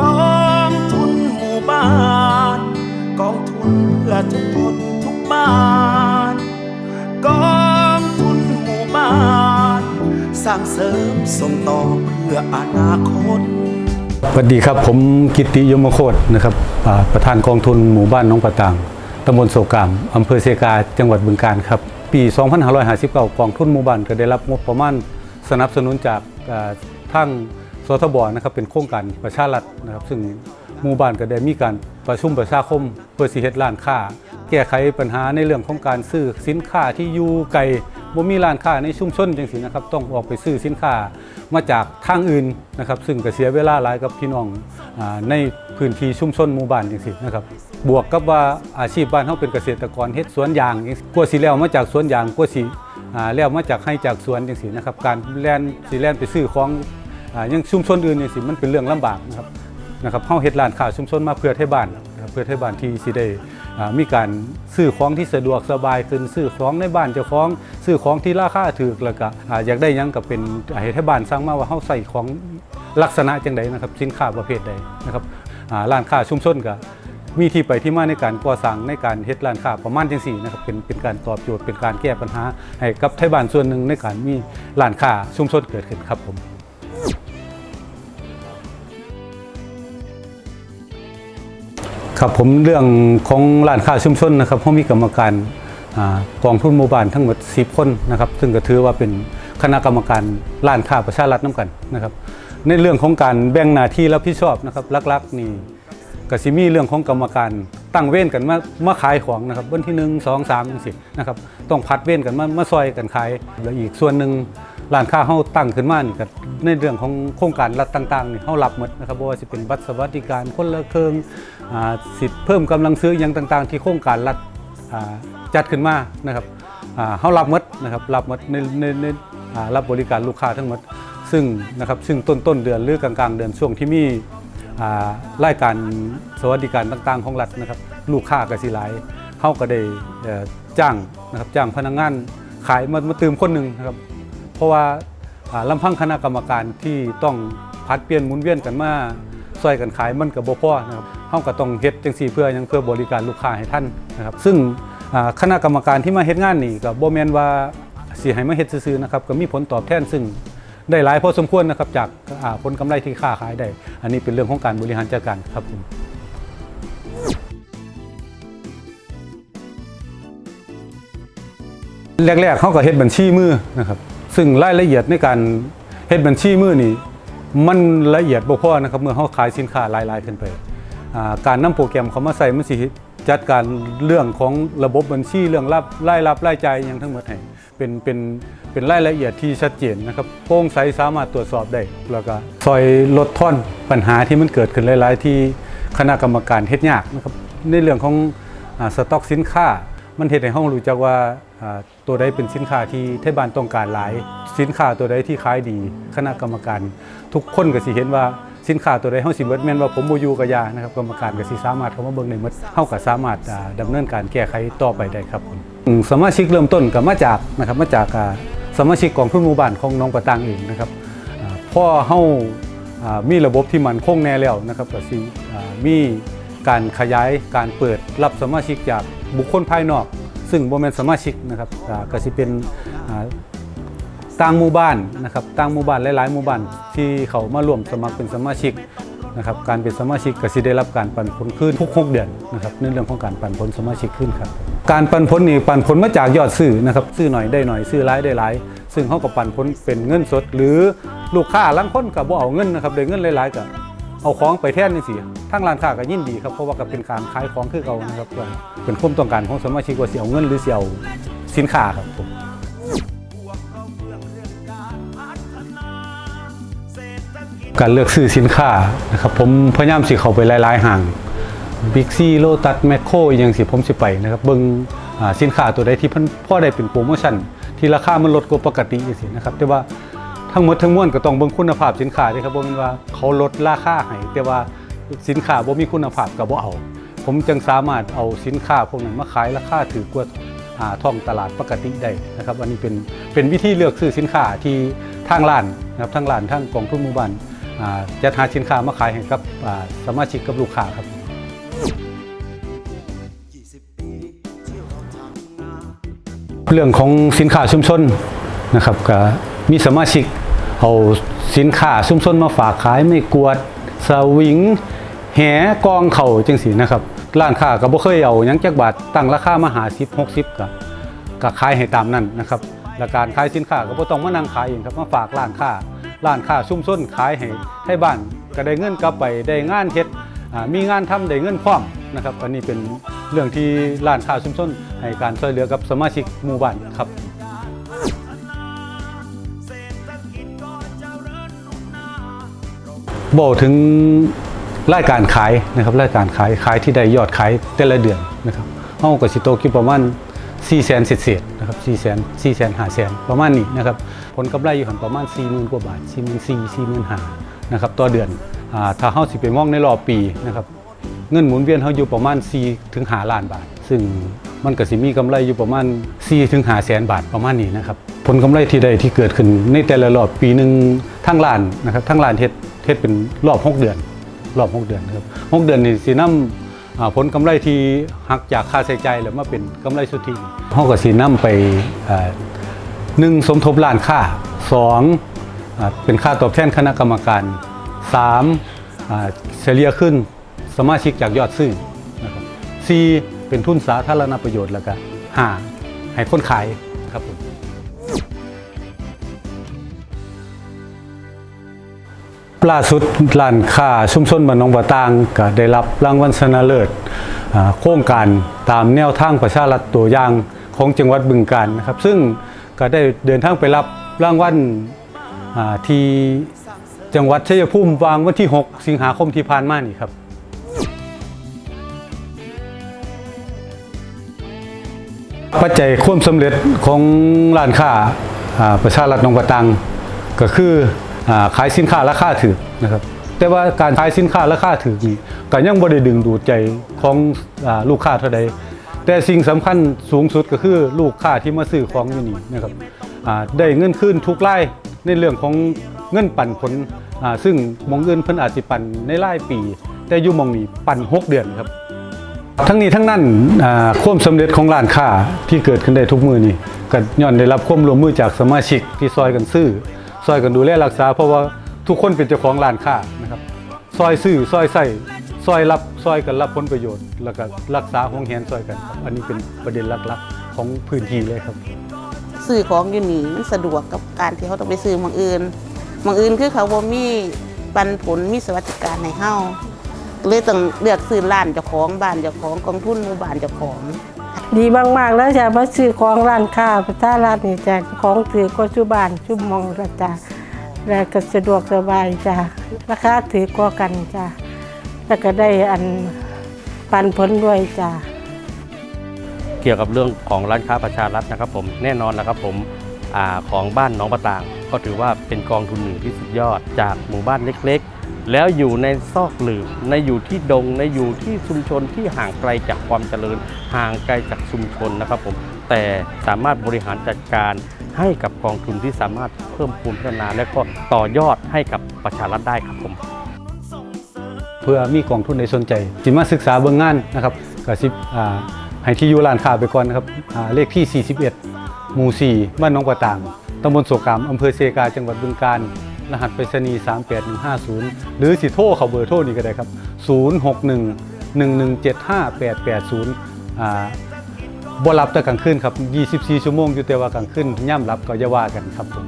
กองทุนหมู่บ้าน กองทุนเพื่อทุกคนทุกบ้าน กองทุนหมู่บ้าน สร้างเสริมส่งต่อเพื่ออนาคตสวัสดีครับผมกิติยมโคตรนะครับประธานกองทุนหมู่บ้านน้องประตางตำบลโศกามอำเภอเซกา จังหวัดบึงกาฬครับ ปี 2559กองทุนหมู่บ้านก็ได้รับงบประมาณสนับสนุนจากอ่าทาง สทบนะครับเป็นโครงการประชารัฐนะครับ ซึ่งหมู่บ้านก็ได้มีการประชุมประชาคม เพื่อสิเฮ็ดร้านค้า แก้ไขปัญหาในเรื่องของการซื้อสินค้าที่อยู่ไกลบ่มีร้านค้าในชุมชนจังซี่นะครับ ต้องออกไปซื้อสินค้ามาจากทางอื่นนะครับ ซึ่งก็เสียเวลาหลายกับพี่น้องอาในพื้นที่ชุมชนหมู่บ้านจังซี่นะครับบวกกับว่าอาชีพบ้านเฮาเป็นเกษตรกรเฮ็ดสวนยางจังซี้กว่าสิแล้วมาจากสวนยางกว่าสิอ่าแล้วมาจากให้จากสวนจังซี่นะครับ การแล่นสิแล่นไปซื้อของ ยังชุมชนอื่นจังซี่มันเป็นเรื่องลำบากนะครับนะครับเฮาเฮ็ดร้านค้าชุมชนมาเพื่อให้บ้านเพื่อให้บ้านที่สิได้มีการซื้อของที่สะดวกสบายขึ้นซื้อของในบ้านเจ้าของซื้อของที่ราคาถูกแล้วก็อยากได้ยังก็เป็นอ่าให้ให้บ้านสั่งมาว่าเฮาใส่ของลักษณะจังใดนะครับสินค้าประเภทใดนะครับอ่าร้านค้าชุมชนก็มีที่ไปที่มาในการก่อสร้างในการเฮ็ดร้านค้าประมาณจังซี่นะครับเป็นเป็นการตอบโจทย์เป็นการแก้ปัญหาให้กับไทยบ้านส่วนหนึ่งในการมีร้านค้าชุมชนเกิดขึ้นครับผม ครับผมเรื่องของร้านค้าชุมชนนะครับเขามีกรรมการกองทุนหมู่บ้านทั้งหมด 10 คนนะครับ ซึ่งก็ถือว่าเป็นคณะกรรมการร้านค้าประชารัฐน้ำกันนะครับ ในเรื่องของการแบ่งหน้าที่รับผิดชอบนะครับลักๆนี่ก็สิมีเรื่องของกรรมการตั้งเว้นกันมามาขายของนะครับวันที่หนึ่งสองสามจังสินะครับต้องพัดเว้นกันมามาซอยกันขายแล้วอีกส่วนหนึ่งร้านค้าเฮาตั้งขึ้นมานี่ก็ในเรื่องของโครงการรัฐต่างๆนี่เฮารับหมดนะครับบ่ว่าสิเป็นบัตรสวัสดิการคนละเครื่อง สิทธิ์เพิ่มกำลังซื้ออย่างต่างๆ ที่โครงการรัฐจัดขึ้นมานะครับเฮารับมดนะครับรับมดในในในรับบริการลูกค้าทั้งหมด ซึ่งนะครับซึ่งต้นต้นเดือนหรือกลางๆ เดือนช่วงที่มีอ่ารายการสวัสดิการต่างๆ ของรัฐนะครับ ลูกค้าก็สิหลายเฮาก็ได้จ้างนะครับจ้างพนักงานขายมามาเติมคนหนึ่งนะครับเพราะว่าอ่าลำพังคณะกรรมการที่ต้องพัดเปลี่ยนหมุนเวียนกันมาซอยกันขายมันก็บ่พอนะครับาก็ต้องเฮ็ดจังซี่เพื่อยังเพื่อบริการลูกค้าให้ท่านนะครับ ซึ่งคณะกรรมการที่มาเฮ็ดงานนี่ก็บ่แม่นว่าสิให้มาเฮ็ดซื่อๆนะครับก็มีผลตอบแทนซึ่งได้หลายพอสมควรนะครับจากผลกำไรที่ค้าขายได้ อันนี้เป็นเรื่องของการบริหารจัดการครับผมแรกๆเขาก็เฮ็ดบัญชีมือนะครับ ซึ่งรายละเอียดในการเฮ็ดบัญชีมือนี่มันละเอียดบ่พอนะครับเมื่อเขาขายสินค้าหลายๆขึ้นไป การนำโปรแกรมเขามาใส่มันสิจัดการเรื่องของระบบบัญชีเรื่องรับรายรับรายจ่ายอย่างทั้งหมดให้เป็นเป็นเป็นรายละเอียดที่ชัดเจนนะครับโปร่งใสสามารถตรวจสอบได้แล้วก็ซอยลดทอนปัญหาที่มันเกิดขึ้นหลาย ๆ ที่คณะกรรมการเฮ็ดยากนะครับในเรื่องของอสต็อกสินค้า มันเห็นให้ห้องรู้จักว่าตัวใดเป็นสินค้าที่ไทยบ้านต้องการหลาย สินค้าตัวใดที่ขายดี คณะกรรมการ ทุกคนก็สิเห็นว่า สินค้าตัวใดเฮาสิเบิดแม่นว่าผมบ่อยู่กับยานะครับกรรมการก็สิสามารถเข้ามาเบิ่งในหมดเฮาก็สามารถอ่าดำเนินการแก้ไขต่อไปได้ครับผมอืมสมาชิกเริ่มต้นก็มาจากนะครับมาจากอ่าสมาชิกของทุนหมู่บ้านของน้องประตางเองนะครับอ่าพอเฮาอ่ามีระบบที่มันคงแน่แล้วนะครับก็สิอ่ามีการขยายการเปิดรับสมาชิกจากบุคคลภายนอก ซึ่งบ่แม่นสมาชิกนะครับอ่าก็สิเป็นอ่า ต่างหมู่บ้านนะครับต่างหมู่บ้านหลายๆหมู่บ้านที่เขามาร่วมสมัครเป็นสมาชิกนะครับการเป็นสมาชิกก็สิได้รับการปันผลขึ้นทุก 6 เดือนนะครับในเรื่องของการปันผลสมาชิกขึ้นครับการปันผลนี่ปันผลมาจากยอดซื้อนะครับซื้อหน่อยได้หน่อยซื้อหลายได้หลาย ซึ่งเขาก็ปันผลเป็นเงินสด หรือลูกค้าลางคนก็บ่เอาเงินนะครับได้เงินหลายๆก็เอาของไปแท่นนี่สิทางร้านค้าก็ยินดีครับเพราะว่าก็เป็นการขายของคือเก่านะครับเป็นความต้องการของสมาชิกว่าเสิเอาเงินหรือเสิเอาสินค้าครับผม การเลือกซื้อสินค้านะครับผมพยายามสิเข้าไปหลาย ๆห้างบิ๊กซีโลตัสแมคโครอยังสิผมสิไปนะครับเบิงอ่าสินค้าตัวใดที่เพิ่นพอได้เป็นโปรโมชั่น ที่ราคามันลดกว่าปกติจังซี่นะครับแต่ว่าทั้งหมดทั้งมวลก็ต้องเบิ่งคุณภาพสินค้าด้วยครับบ่แม่นว่าเขาลดราคาให้แต่ว่าสินค้าบ่มีคุณภาพก็บ่เอา ผมจึงสามารถเอาสินค้าพวกนั้นมาขายราคาถูกกว่าอ่าท้องตลาดปกติได้นะครับอันนี้เป็นเป็นวิธีเลือกซื้อสินค้าที่ทางร้านนะครับทางร้านทางกองทุนหมู่บ้าน จัดหาสินค้ามาขายให้กับอ่าสมาชิกกับลูกค้าครับเรื่องของสินค้าชุมชนนะครับก็มีสมาชิกเอาสินค้าชุมชนมาฝากขายไม่กวดสวิงแหกองเข่าจังสีนะครับร้านค้าก็บ่เคยเอายังจักบาทตั้งราคามาหา10 60ก็ก็ขายให้ตามนั้นนะครับและการขายสินค้าก็บ่ต้องมานั่งขายเองครับมาฝากร้านค้า ร้านค้าชุ่มชนขายให้ให้บ้านก็ได้เงินกลับไปได้งานเฮ็ดมีงานทำได้เงินพร้อมนะครับอันนี้เป็นเรื่องที่ร้านค้าชุมชนให้การช่วยเหลือกับสมาชิกหมู่บ้านครับบอกถึงรายการขายนะครับรายการขายขายที่ได้ยอดขายแต่ละเดือนนะครับเฮาก็สิโตคิดประมาณ 4แสนเศษๆนะครับ4แสน4แสน5แสนประมาณนี้นะครับผลกำไรอยู่หันประมาณ40,000กว่าบาท44,000 45,000นะครับต่อเดือนอ่าถ้าเฮาสิไปมองในรอบปีนะครับเงินหมุนเวียนเฮาอยู่ประมาณ4ถึง5ล้านบาท ซึ่งมันก็สิมีกำไรอยู่ประมาณ4ถึง5แสนบาทประมาณนี้นะครับผลกำไรที่ได้ที่เกิดขึ้นในแต่ละรอบปีหนึ่งทั้งล้านนะครับทั้งล้านเฮ็ดเฮ็ดเป็นรอบหกเดือน รอบ 6 เดือนครับ6เดือนนี่สินำ ผลกำไรที่หักจากค่าใช้จ่ายแล้วมาเป็นกำไรสุทธิเฮาก็สินำไปหนึ่งสมทบร้านค่าสองเป็นค่าตอบแทนคณะกรรมการสามเฉลี่ยขึ้นสมาชิกจากยอดซื้อนะครับสี่เป็นทุนสาธารณประโยชน์แล้วก็ห้าให้คนขายครับผม ล่าสุดร้านค้าชุมชนบ้านหนองบะตางก็ได้รับรางวัลชนะเลิศโครงการตามแนวทางประชารัฐตัวอย่างของจังหวัดบึงกาฬนะครับ ซึ่งก็ได้เดินทางไปรับรางวัลที่จังหวัดชัยภูมิวางวันที่ 6 สิงหาคมที่ผ่านมานี่ครับปัจจัยความสำเร็จของร้านค้าอ่าประชารัฐหนองบะตังก็คือ ขายสินค้าราคาถูกนะครับแต่ว่าการขายสินค้าราคาถูกนี่ก็ยังบ่ได้ดึงดูดใจของอลูกค้าเท่าใดแต่สิ่งสำคัญสูงสุดก็คือลูกค้าที่มาซื้อของอยู่นี่นะครับได้เงินคืนทุกรายในเรื่องของเงินปันผลซึ่งมองอื่นเพิ่นอาจสิปันในรายปี แต่อยู่มองนี้ปันหกเดือนครับ ทั้งนี้ทั้งนั้นความสำเร็จของร้านค้าที่เกิดขึ้นได้ทุกมือนี่ก็ย้อนได้รับความร่วมมือจากสมาชิกที่ซอยกันซื้อ ซอยกันดูแลรักษา เพราะว่าทุกคนเป็นเจ้าของร้านค้านะครับซอยซื้อซอยใส่ซอยรับซอยกันรับผลประโยชน์ แล้วก็รักษาห่วงแหนซอยกันครับอันนี้เป็นประเด็นหลักๆของพื้นที่เลยครับ ซื้อของอยู่นี่มันสะดวกกับการที่เขาต้องไปซื้อมองอื่นมองอื่นคือเขาบ่มีปันผลมีสวัสดิการให้เฮาเลยต้องเลือกซื้อร้านเจ้าของบ้านเจ้าของกองทุนหมู่บ้านเจ้าของ ดีมากๆแล้วจ้ะมาซื้อของร้านค้าประชารัฐนี่จ้ะของถือก็ชุบานชุบมองละจ้ะแล้วก็สะดวกสบายจ้ะราคาถือกว่ากันจ้ะแล้วก็ได้อันปันผลด้วยจ้ะเกี่ยวกับเรื่องของร้านค้าประชารัฐนะครับ ผมแน่นอนนะครับผมอของบ้านน้องประตาง ก็ถือว่าเป็นกองทุนหนึ่งที่สุดยอดจากหมู่บ้านเล็ก ๆ แล้วอยู่ในซอกหลืบในอยู่ที่ดงในอยู่ที่ชุมชนที่ห่างไกลจากความเจริญ ห่างไกลจากชุมชนนะครับผมแต่สามารถบริหารจัดการให้กับกองทุนที่สามารถเพิ่มพูนพัฒนา และก็ต่อยอดให้กับประชารัฐได้ครับผม เพื่อมีกองทุนในสนใจสิมาศึกษาเบื้องงานนะครับก็สิอ่าให้ที่อยู่ร้านค้าไปก่อนนะครับอ่าเลขที่ 41 หมู่ 4 บ้านน้องปะตางตำบลโสกามอำเภอเซกาจังหวัดบึงกาฬ รหัสไปรษณีย์ 38150 หรือสิโทรเขาเบอร์โทรนี้ก็ได้ครับ 061 1175880อ่าบ่รับแต่กลางคืนครับ 24 ชั่วโมงอยู่แต่ว่ากลางคืนย่ำรับก็อย่าว่ากันครับผม